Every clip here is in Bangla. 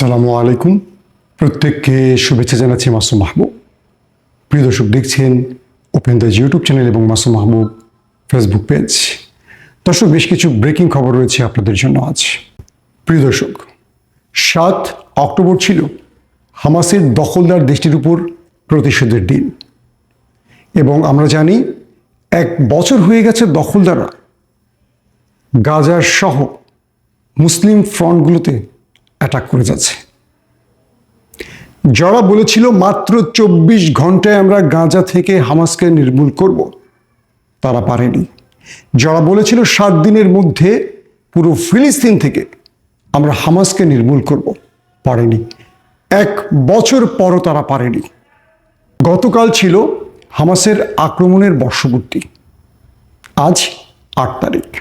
আসসালামু আলাইকুম। প্রত্যেককে শুভেচ্ছা জানাচ্ছি মাসুম মাহবুব। প্রিয় দর্শক, দেখছেন ওপেন দ্য ইউটিউব চ্যানেল এবং মাসুম মাহবুব ফেসবুক পেজ দর্শক, বেশ কিছু ব্রেকিং খবর রয়েছে আপনাদের জন্য আজ। প্রিয় দর্শক, সাত অক্টোবর ছিল হামাসের দখলদার দেশটির উপর প্রতিশোধের দিন। এবং আমরা জানি, এক বছর হয়ে গেছে দখলদাররা। গাজার সহ মুসলিম ফ্রন্টগুলোতে অ্যাটাক করে যাচ্ছে। যারা বলেছিল মাত্র চব্বিশ ঘন্টায় আমরা গাঁজা থেকে হামাসকে নির্মূল করব, তারা পারেনি। যারা বলেছিল সাত দিনের মধ্যে পুরো ফিলিস্তিন থেকে আমরা হামাসকে নির্মূল করব, পারেনি। এক বছর পরও তারা পারেনি। গতকাল ছিল হামাসের আক্রমণের বর্ষপূর্তি। আজ আট তারিখ।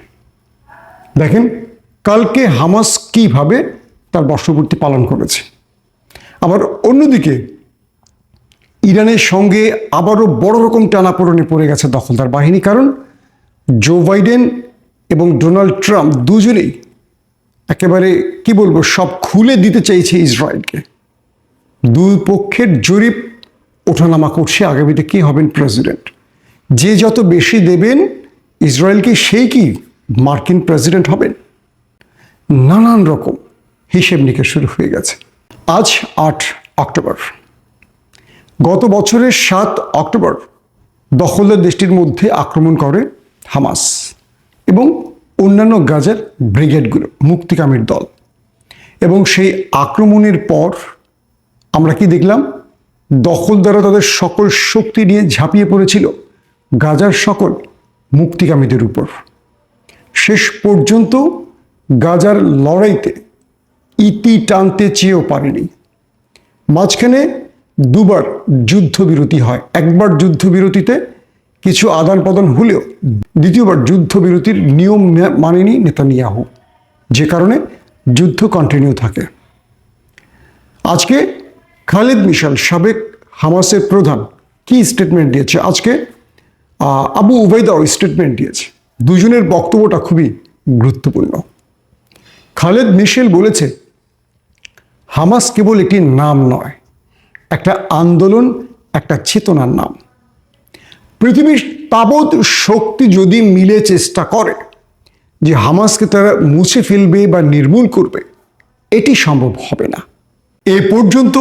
দেখেন, কালকে হামাস কীভাবে তার বর্ষপূর্তি পালন করেছে। আবার অন্যদিকে, ইরানের সঙ্গে আবারও বড় রকম টানাপোড়নে পড়ে গেছে দখলদার বাহিনী, কারণ জো বাইডেন এবং ডোনাল্ড ট্রাম্প দুজনেই একেবারে, কি বলব, সব খুলে দিতে চাইছে ইসরায়েলকে। দুই পক্ষের জরিপ ওঠানামা করছে আগামীতে কে হবেন প্রেসিডেন্ট। যে যত বেশি দেবেন, ইসরায়েলকে সেই কি মার্কিন প্রেসিডেন্ট হবেন। নানান রকম হিসেব নিকেশ শুরু হয়ে গেছে। আজ আট অক্টোবর। গত বছরের সাত অক্টোবর দখলদার দেশটির মধ্যে আক্রমণ করে হামাস এবং অন্যান্য গাজার ব্রিগেডগুলো, মুক্তিকামীর দল। এবং সেই আক্রমণের পর আমরা কি দেখলাম? দখলদাররা তাদের সকল শক্তি নিয়ে ঝাঁপিয়ে পড়েছিল গাজার সকল মুক্তিকামীদের উপর। শেষ পর্যন্ত গাজার লড়াইতে ইতি টানতে চেয়েও পারেনি। মাঝখানে দুবার যুদ্ধবিরতি হয়। একবার যুদ্ধবিরতিতে কিছু আদান প্রদান হলেও দ্বিতীয়বার যুদ্ধবিরতির নিয়ম মানেনি নেতানিয়াহু, যে কারণে যুদ্ধ কন্টিনিউ থাকে। আজকে খালিদ মিশাল, সাবেক হামাসের প্রধান, কি স্টেটমেন্ট দিয়েছে? আজকে আবু উবাইদাও স্টেটমেন্ট দিয়েছে। দুজনের বক্তব্যটা খুবই গুরুত্বপূর্ণ। খালেদ মিশেল বলেছে হামাস কেবল একটি নাম নয়, একটা আন্দোলন, একটা চেতনার নাম। পৃথিবীর তাবৎ শক্তি যদি মিলে চেষ্টা করে যে হামাসকে তারা মুছে ফেলবে বা নির্মূল করবে, এটি সম্ভব হবে না। এ পর্যন্ত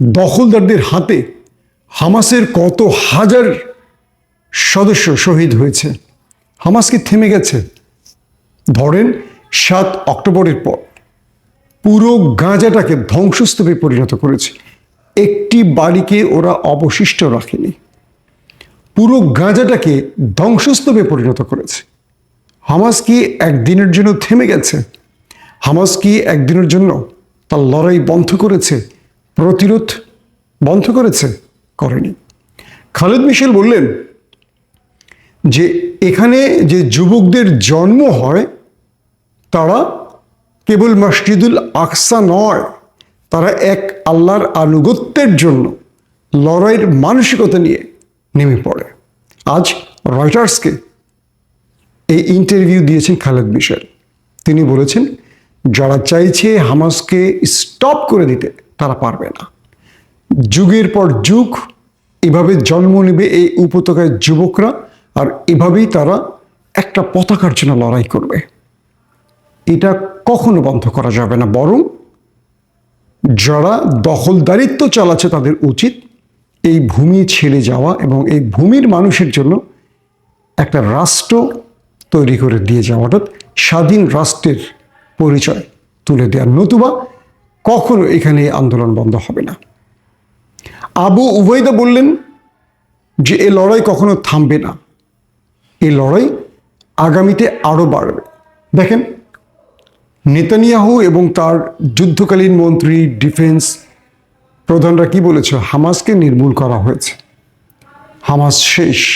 দখলদারদের হাতে হামাসের কত হাজার সদস্য শহীদ হয়েছে হামাস কি থেমে গেছে? ধরেন, সাত অক্টোবরের পর। পুরো গাঁজাটাকে ধ্বংসস্তূপে পরিণত করেছে। একটি বাড়িকে ওরা অবশিষ্ট রাখেনি। পুরো গাঁজাটাকে ধ্বংসস্তূপে পরিণত করেছে। হামাস কি একদিনের জন্য থেমে গেছে? হামাস কি একদিনের জন্য তার লড়াই বন্ধ করেছে? প্রতিরোধ বন্ধ করেছে? করেনি। খালেদ মিশেল বললেন যে, এখানে যে যুবকদের জন্ম হয়, তারা কেবল মসজিদুল আকসা নয়, তারা এক আল্লাহর আনুগত্যের জন্য লড়াইয়ের মানসিকতা নিয়ে নেমে পড়ে। আজ রয়টার্সকে এই ইন্টারভিউ দিয়েছেন খালেদ মিশেল তিনি বলেছেন, যারা চাইছে হামাসকে স্টপ করে দিতে, তারা পারবে না। যুগের পর যুগ এভাবে জন্ম নেবে এই উপত্যকায় যুবকরা, আর এভাবেই তারা একটা পতাকার জন্য লড়াই করবে। এটা কখনো বন্ধ করা যাবে না। বরং যারা দখলদারিত্ব চালাচ্ছে তাদের উচিত এই ভূমি ছেড়ে যাওয়া এবং এই ভূমির মানুষের জন্য একটা রাষ্ট্র তৈরি করে দিয়ে যাওয়া, অর্থাৎ স্বাধীন রাষ্ট্রের পরিচয় তুলে দেওয়া নতুবা কখনো এখানে আন্দোলন বন্ধ হবে না। আবু উভয়দা বললেন যে, এ লড়াই কখনো থামবে না। এই লড়াই আগামীতে আরও বাড়বে। দেখেন নেতানিয়াহু এবং তার যুদ্ধকালীন মন্ত্রী, ডিফেন্স প্রধানরা কি বলেছে? হামাসকে নির্মূল করা হয়েছে। হামাস শেষ।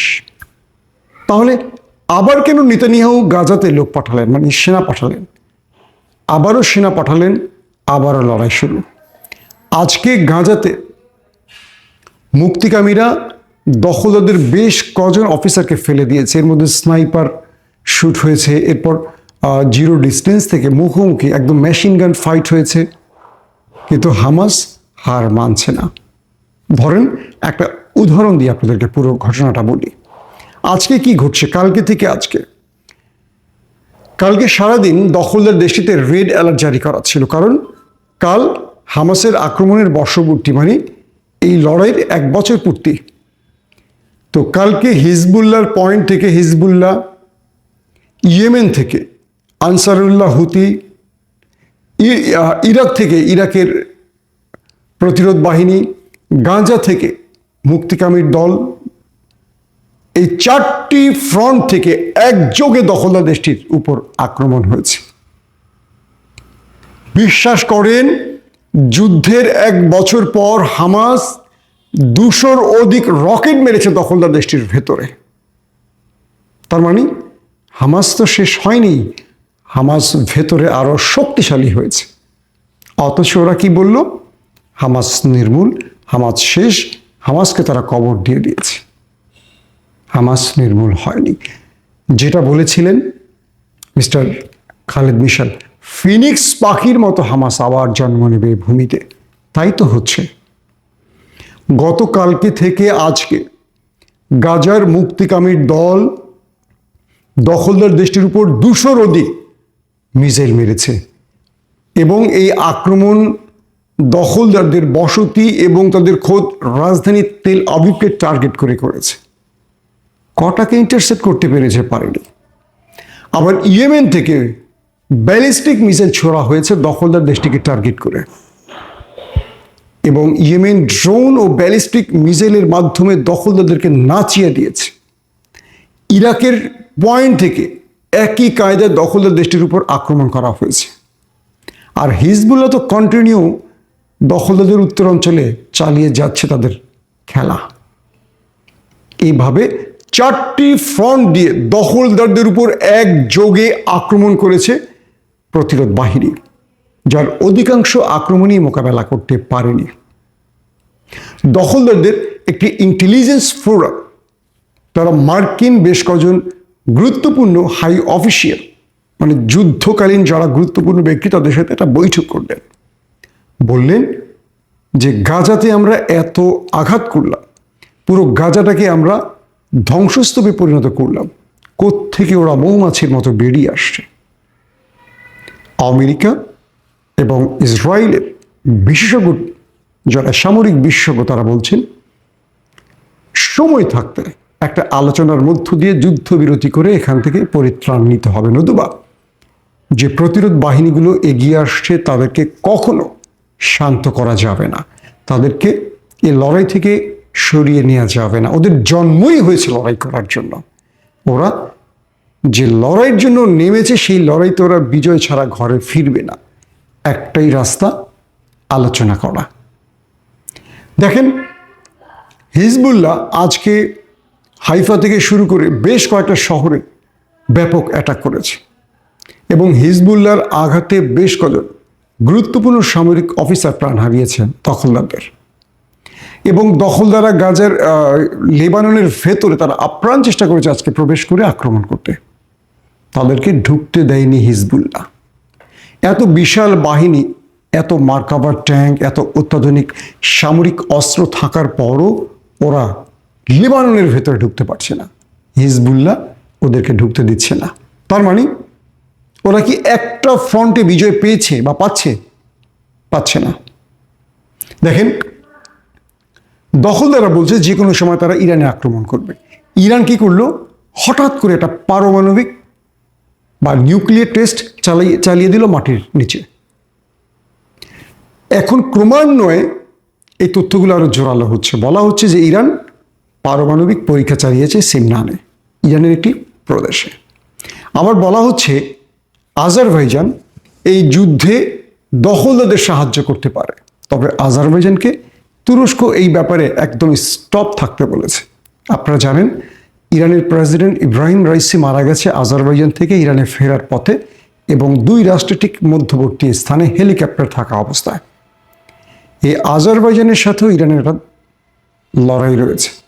তাহলে আবার কেন নেতানিয়াহু গাজাতে লোক পাঠালেন? মানে সেনা পাঠালেন। আবারও সেনা পাঠালেন, আবারও লড়াই শুরু। আজকে গাজাতে মুক্তিকামীরা দখলদারদের বেশ কজন অফিসারকে ফেলে দিয়েছে। এর মধ্যে স্নাইপার শ্যুট হয়েছে। এরপর জিরো ডিস্টেন্স থেকে মুখোমুখি একদম মেশিন গান ফাইট হয়েছে। কিন্তু হামাস হার মানছে না। ধরেন, একটা উদাহরণ দিয়ে আপনাদেরকে পুরো ঘটনাটা বলি। আজকে কি ঘটছে? কালকে থেকে আজকে। কালকে সারাদিন দখলদার দেশটিতে রেড অ্যালার্ট জারি করা ছিল। কারণ কাল হামাসের আক্রমণের বর্ষপূর্তি মানে এই লড়াইয়ের এক বছর পূর্তি। তো কালকে হিজবুল্লাহর পয়েন্ট থেকে হিজবুল্লাহ, ইয়েমেন থেকে আনসারুল্লাহ হুতি ইরাক থেকে ইরাকের প্রতিরোধ বাহিনী, গাঁজা থেকে মুক্তিকামীর দল, এই চারটি ফ্রন্ট থেকে একযোগে দখলদার দেশটির উপর আক্রমণ হয়েছে। বিশ্বাস করেন, যুদ্ধের এক বছর পর হামাস দুশোর অধিক রকেট মেরেছে দখলদার দেশটির ভেতরে। তার মানে হামাস তো শেষ হয়নি হামাস ভেতরে আরও শক্তিশালী হয়েছে। অথচ ওরা কি বলল? হামাস নির্মূল, হামাস শেষ, হামাসকে তারা কবর দিয়ে দিয়েছে। হামাস নির্মূল হয়নি। যেটা বলেছিলেন মিস্টার খালেদ মিশাল, ফিনিক্স পাখির মতো হামাস আবার জন্ম নেবে ভূমিতে। তাই তো হচ্ছে। গতকালকে থেকে আজকে গাজার মুক্তিকামীর দল দখলদার দেশটির উপর দুশোর অধিক মিসাইল মেরেছে। এবং এই আক্রমণ দখলদারদের বসতি এবং তাদের খোদ রাজধানী তেল আবিবকে টার্গেট করে করেছে। কটাকে ইন্টারসেপ্ট করতে পেরেছে পারেনি। আবার ইয়েমেন থেকে ব্যালিস্টিক মিসাইল ছোড়া হয়েছে দখলদার দেশটিকে টার্গেট করে। এবং ইয়েমেন ড্রোন ও ব্যালিস্টিক মিসাইলের মাধ্যমে দখলদারদেরকে নাচিয়ে দিয়েছে। ইরাকের পয়েন্ট থেকে একই কায়দায় দখলদার দেশটির উপর আক্রমণ করা হয়েছে। আর হিজবুল্লাহ তো কন্টিনিউ দখলদারদের উত্তরাঞ্চলে চালিয়ে যাচ্ছে তাদের খেলা। এইভাবে চারটি ফ্রন্ট দিয়ে দখলদারদের উপর একযোগে আক্রমণ করেছে প্রতিরোধ বাহিনী, যার অধিকাংশ আক্রমণই মোকাবেলা করতে পারেনি। দখলদারদের একটি ইন্টেলিজেন্স ফোরাম তারা মার্কিন বেশ কজন গুরুত্বপূর্ণ হাই অফিসিয়াল মানে যুদ্ধকালীন যারা গুরুত্বপূর্ণ ব্যক্তি, তাদের সাথে একটা বৈঠক করলেন। বললেন যে, গাজাতে আমরা এত আঘাত করলাম, পুরো গাজাটাকে আমরা ধ্বংসস্তূপে পরিণত করলাম। কোত্থেকে ওরা মৌমাছির মতো বেরিয়ে আসছে? আমেরিকা এবং ইসরায়েলের বিশেষজ্ঞ, যারা সামরিক বিশেষজ্ঞ, তারা বলছেন, সময় থাকতে একটা আলোচনার মধ্য দিয়ে যুদ্ধবিরতি করে এখান থেকে পরিত্রাণ নিতে হবে। নতুবা যে প্রতিরোধ বাহিনীগুলো এগিয়ে আসছে, তাদেরকে কখনো শান্ত করা যাবে না। তাদেরকে এই লড়াই থেকে সরিয়ে নেওয়া যাবে না। ওদের জন্মই হয়েছে লড়াই করার জন্য। ওরা যে লড়াইয়ের জন্য নেমেছে, সেই লড়াইতে ওরা বিজয় ছাড়া ঘরে ফিরবে না। একটাই রাস্তা, আলোচনা করা। দেখেন, হিজবুল্লাহ আজকে হাইফা থেকে শুরু করে বেশ কয়েকটা শহরে ব্যাপক অ্যাটাক করেছে। এবং হিজবুল্লাহর আঘাতে বেশ কজন গুরুত্বপূর্ণ সামরিক অফিসার প্রাণ হারিয়েছেন দখলদারদের। এবং দখলদাররা গাজার লেবাননের ভেতরে তারা আপ্রাণ চেষ্টা করেছে আজকে প্রবেশ করে আক্রমণ করতে। তাদেরকে ঢুকতে দেয়নি হিজবুল্লাহ। এত বিশাল বাহিনী, এত মার্কাবার ট্যাঙ্ক, এত অত্যাধুনিক সামরিক অস্ত্র থাকার পরও ওরা লেবাননের ভেতরে ঢুকতে পারছে না। হিজবুল্লাহ ওদেরকে ঢুকতে দিচ্ছে না। তার মানে ওরা কি একটা ফ্রন্টে বিজয় পেয়েছে বা পাচ্ছে? পাচ্ছে না। দেখেন, দখলদাররা বলছে যে কোনো সময় তারা ইরানে আক্রমণ করবে। ইরান কি করল? হঠাৎ করে একটা পারমাণবিক বা নিউক্লিয়ার টেস্ট চালিয়ে চালিয়ে দিল মাটির নিচে। এখন ক্রমান্বয়ে এই তথ্যগুলো আরও জোরালো হচ্ছে। বলা হচ্ছে যে ইরান পারমাণবিক পরীক্ষা চালিয়েছে সিমনানে, ইরানের একটি প্রদেশে। আবার বলা হচ্ছে, আজারবাইজান এই যুদ্ধে দখলদারদের সাহায্য করতে পারে। তবে আজারবাইজানকে তুরস্ক এই ব্যাপারে একদম স্টপ থাকতে বলেছে। আপনারা জানেন, ইরানের প্রেসিডেন্ট ইব্রাহিম রাইসি মারা গেছে আজারবাইজান থেকে ইরানে ফেরার পথে এবং দুই রাষ্ট্রের ঠিক মধ্যবর্তী স্থানে হেলিকপ্টার থাকা অবস্থায়। এই আজারবাইজানের সাথেও ইরানের একটা লড়াই রয়েছে।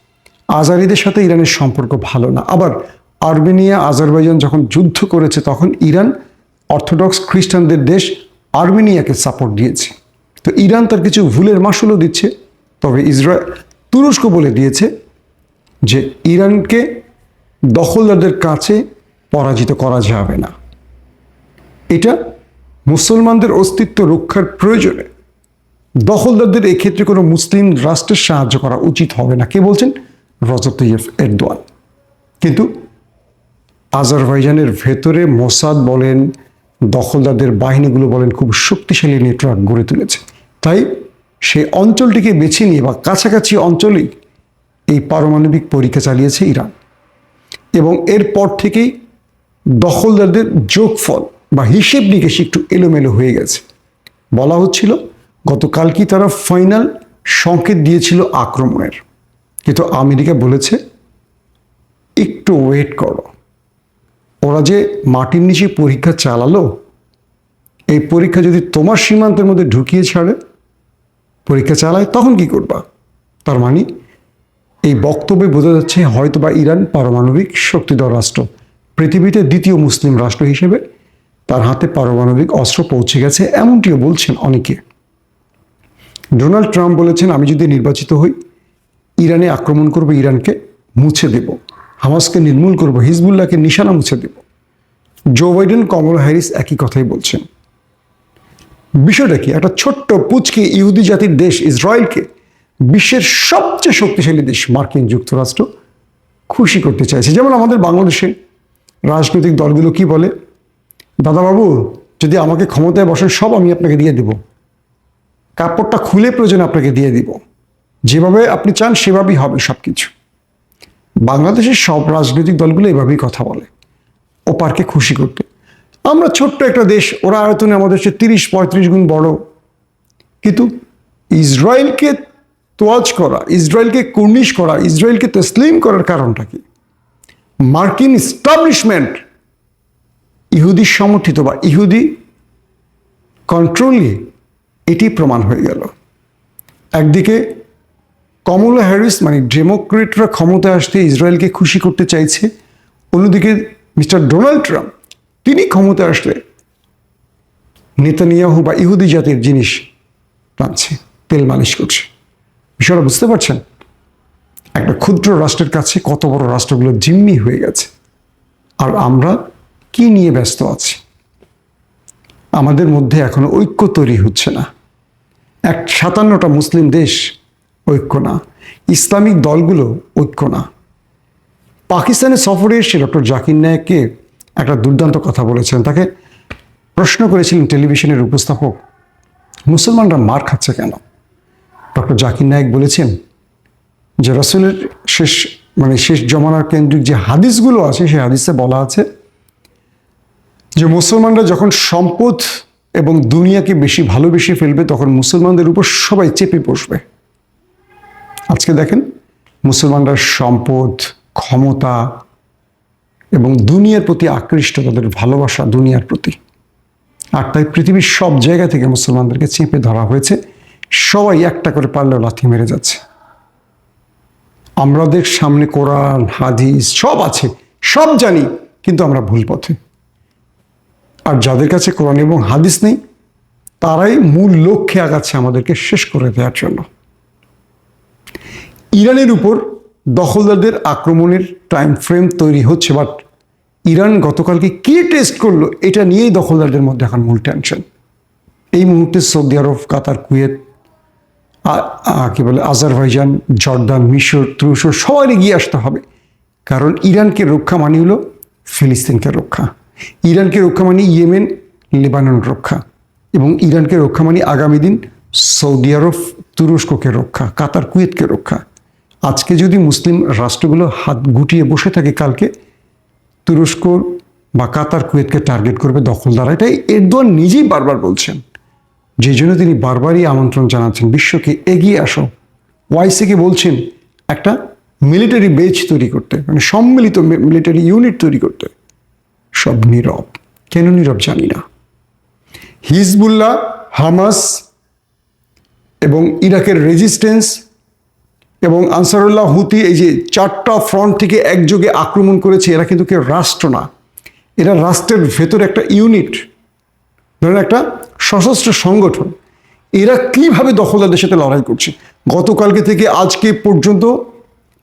আজারিদের সাথে ইরানের সম্পর্ক ভালো না। আবার আর্মেনিয়া, আজারবাইজান যখন যুদ্ধ করেছে, তখন ইরান অর্থোডক্স খ্রিস্টানদের দেশ আর্মেনিয়াকে সাপোর্ট দিয়েছে। তো ইরান তার কিছু ভুলের মাসুলও দিচ্ছে, তবে ইসরায়েল তুরস্ক বলে দিয়েছে যে ইরানকে দখলদারদের কাছে পরাজিত করা যাবে না। এটা মুসলমানদের অস্তিত্ব রক্ষার প্রয়োজনে দখলদারদের এক্ষেত্রে কোনো মুসলিম রাষ্ট্রের সাহায্য করা উচিত হবে না। কে বলছেন? Recep Tayyip Erdogan. কিন্তু আজারবাইজানের ভেতরে মোসাদ বলেন, দখলদারদের বাহিনীগুলো বলেন, খুব শক্তিশালী নেটওয়ার্ক গড়ে তুলেছে। তাই সেই অঞ্চলটিকে বেছে নিয়ে বা কাছাকাছি অঞ্চলেই এই পারমাণবিক পরীক্ষা চালিয়েছে ইরান। এবং এরপর থেকেই দখলদারদের যোগফল বা হিসেব নিকেশ একটু এলোমেলো হয়ে গেছে। বলা হচ্ছিল, গতকালকেই তারা ফাইনাল সংকেত দিয়েছিল আক্রমণের। কিন্তু আমেরিকা বলেছে, একটু ওয়েট করো। ওরা যে মাটির নিচে পরীক্ষা চালালো, এই পরীক্ষা যদি তোমার সীমান্তের মধ্যে ঢুকিয়ে ছাড়ে, পরীক্ষা চালায়, তখন কি করবা? তার মানে এই বক্তব্যে বোঝা যাচ্ছে হয়তো বা ইরান পারমাণবিক শক্তিধর রাষ্ট্র। পৃথিবীতে দ্বিতীয় মুসলিম রাষ্ট্র হিসেবে তার হাতে পারমাণবিক অস্ত্র পৌঁছে গেছে, এমনটিও বলছেন অনেকে। ডোনাল্ড ট্রাম্প বলেছেন, আমি যদি নির্বাচিত হই ইরানে আক্রমণ করব, ইরানকে মুছে দেব। হামাসকে নির্মূল করব, হিজবুল্লাহকে নিশানা মুছে দেব। জো বাইডেন, কমল হ্যারিস একই কথাই বলছেন। বিষয়টা কি? একটা ছোট্ট পুচকে ইহুদি জাতির দেশ ইসরায়েলকে বিশ্বের সবচেয়ে শক্তিশালী দেশ মার্কিন যুক্তরাষ্ট্র খুশি করতে চাইছে। যেমন আমাদের বাংলাদেশে রাজনৈতিক দলগুলো কি বলে? দাদাবাবু, যদি আমাকে ক্ষমতায় বসেন সব আমি আপনাকে দিয়ে দেব। কাপড়টা খুলে প্রয়োজন আপনাকে দিয়ে দিব। যেভাবে আপনি চান, সেভাবেই হবে সব কিছু বাংলাদেশের সব রাজনৈতিক দলগুলো এভাবেই কথা বলে, ও পারকে খুশি করতে। আমরা ছোট্ট একটা দেশ, ওরা আয়তনে আমাদের সে তিরিশ, পঁয়ত্রিশ গুণ বড়। কিন্তু ইসরায়েলকে তোয়াজ করা, ইসরায়েলকে কুর্নিশ করা, ইসরায়েলকে তসলিম করার কারণটা কি? মার্কিন ইস্টাবলিশমেন্ট ইহুদি সমর্থিত বা ইহুদি কন্ট্রোলে এটি প্রমাণ হয়ে গেল। একদিকে কমলা হ্যারিস মানে ডেমোক্রেটরা ক্ষমতায় আসতে ইসরায়েলকে খুশি করতে চাইছে, অন্যদিকে মিস্টার ডোনাল্ড ট্রাম্প, তিনি ক্ষমতায় আসলে নেতানিয়াহু বা ইহুদি জাতির জিনিস টানছে, তেল মালিশ করছে। বিষয়টা বুঝতে পারছেন? একটা ক্ষুদ্র রাষ্ট্রের কাছে কত বড় রাষ্ট্রগুলো জিম্মি হয়ে গেছে। আর আমরা কি নিয়ে ব্যস্ত আছি? আমাদের মধ্যে এখনও ঐক্য তৈরি হচ্ছে না। এক সাতান্নটা মুসলিম দেশ ঐক্য না। ইসলামিক দলগুলো ঐক্য না। পাকিস্তানে সফরে এসে ডক্টর জাকির নায়ককে একটা দুর্দান্ত কথা বলেছেন তাকে প্রশ্ন করেছিলেন টেলিভিশনের উপস্থাপক, মুসলমানরা মার খাচ্ছে কেন? ডক্টর জাকির নায়ক বলেছেন যে, রসুলের শেষ মানে শেষ জমানার কেন্দ্রিক যে হাদিসগুলো আছে, সেই হাদিসে বলা আছে যে, মুসলমানরা যখন সম্পদ এবং দুনিয়াকে বেশি ভালোবেসে ফেলবে, তখন মুসলমানদের উপর সবাই চেপে বসবে। আজকে দেখেন মুসলমানরা সম্পদ, ক্ষমতা এবং দুনিয়ার প্রতি আকৃষ্ট, তাদের ভালোবাসা দুনিয়ার প্রতি। আর তাই পৃথিবীর সব জায়গা থেকে মুসলমানদেরকে চেপে ধরা হয়েছে। সবাই একটা করে পারলেও লাথি মেরে যাচ্ছে। আমাদের সামনে কোরআন, হাদিস সব আছে, সব জানি, কিন্তু আমরা ভুল পথে। আর যাদের কাছে কোরআন এবং হাদিস নেই, তারাই মূল লক্ষ্যে আগাচ্ছে আমাদেরকে শেষ করে দেওয়ার জন্য। ইরানের উপর দখলদারদের আক্রমণের টাইম ফ্রেম তৈরি হচ্ছে বাট ইরান গতকালকে কি টেস্ট করল, এটা নিয়েই দখলদারদের মধ্যে এখন মূল টেনশন এই মুহূর্তে সৌদি আরব, কাতার, কুয়েত কি বলে, আজারবাইজান, জর্দান, মিশর, তুরস্ক, সবার এগিয়ে আসতে হবে। কারণ ইরানকে রক্ষা মানে হলো ফিলিস্তিনকে রক্ষা। ইরানকে রক্ষা মানে ইয়েমেন লেবানন রক্ষা। এবং ইরানকে রক্ষা মানে আগামী দিন সৌদি আরব, তুরস্ককে রক্ষা, কাতার, কুয়েতকে রক্ষা। আজকে যদি মুসলিম রাষ্ট্রগুলো হাত গুটিয়ে বসে থাকে কালকে, তুরস্ক বা কাতার কুয়েতকে টার্গেট করবে দখলদার, এটাই এরদোয়ান নিজেই বারবার বলছেন। যে জন্য তিনি বারবারই আমন্ত্রণ জানাচ্ছেন, বিশ্বকে এগিয়ে আসো। ওয়াইসিকে বলছেন, একটা মিলিটারি বেজ তৈরি করতে মানে সম্মিলিত মিলিটারি ইউনিট তৈরি করতে। সব নীরব। কেন নীরব জানি না। হিজবুল্লাহ, হামাস এবং ইরাকের রেজিস্ট্যান্স এবং আনসারুল্লাহ হুতি এই যে চারটা ফ্রন্ট থেকে একযোগে আক্রমণ করেছে, এরা কিন্তু কেউ রাষ্ট্র না। এরা রাষ্ট্রের ভেতরে একটা ইউনিট ধরেন একটা সশস্ত্র সংগঠন। এরা কীভাবে দখলদারদের সাথে লড়াই করছে? গতকালকে থেকে আজকে পর্যন্ত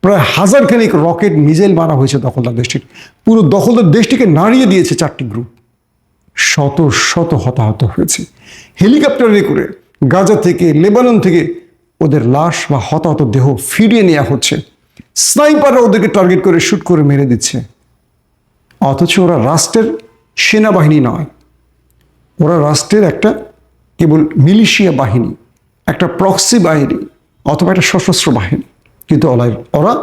প্রায় হাজার খানিক রকেট মিজাইল মারা হয়েছে দখলদার দেশটির। পুরো দখলদার দেশটিকে নাড়িয়ে দিয়েছে চারটি গ্রুপ শত শত হতাহত হয়েছে। হেলিকপ্টারে করে গাজা থেকে, লেবানন থেকে ওদের লাশ বা হতাহত দেহ ফিরিয়ে নেওয়া হচ্ছে। স্নাইপাররা ওদেরকে টার্গেট করে শ্যুট করে মেরে দিচ্ছে। অথচ ওরা রাষ্ট্রের সেনাবাহিনী নয়। ওরা রাষ্ট্রের একটা কেবল মিলিশিয়া বাহিনী, একটা প্রক্সি বাহিনী অথবা একটা সশস্ত্র বাহিনী। কিন্তু ওরা- ওরা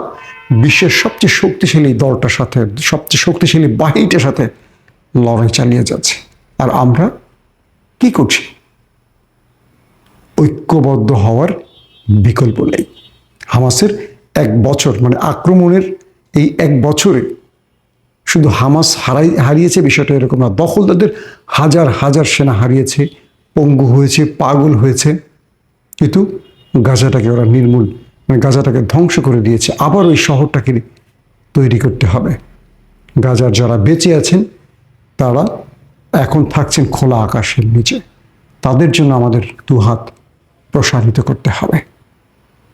বিশ্বের সবচেয়ে শক্তিশালী দলটার সাথে, সবচেয়ে শক্তিশালী বাহিনীটার সাথে লড়াই চালিয়ে যাচ্ছে। আর আমরা কি করছি? ঐক্যবদ্ধ হওয়ার বিকল্প নেই। হামাসের এক বছর মানে আক্রমণের এই এক বছরে শুধু হামাস হারাই, হারিয়েছে, বিষয়টা এরকম না। দখলদারদের হাজার হাজার সেনা হারিয়েছে, পঙ্গু হয়েছে, পাগল হয়েছে। কিন্তু গাজাটাকে ওরা নির্মূল মানে গাজাটাকে ধ্বংস করে দিয়েছে। আবার ওই শহরটাকে তৈরি করতে হবে। গাজার যারা বেঁচে আছেন, তারা এখন থাকছেন খোলা আকাশের নিচে। তাদের জন্য আমাদের দুহাত প্রসারিত করতে হবে।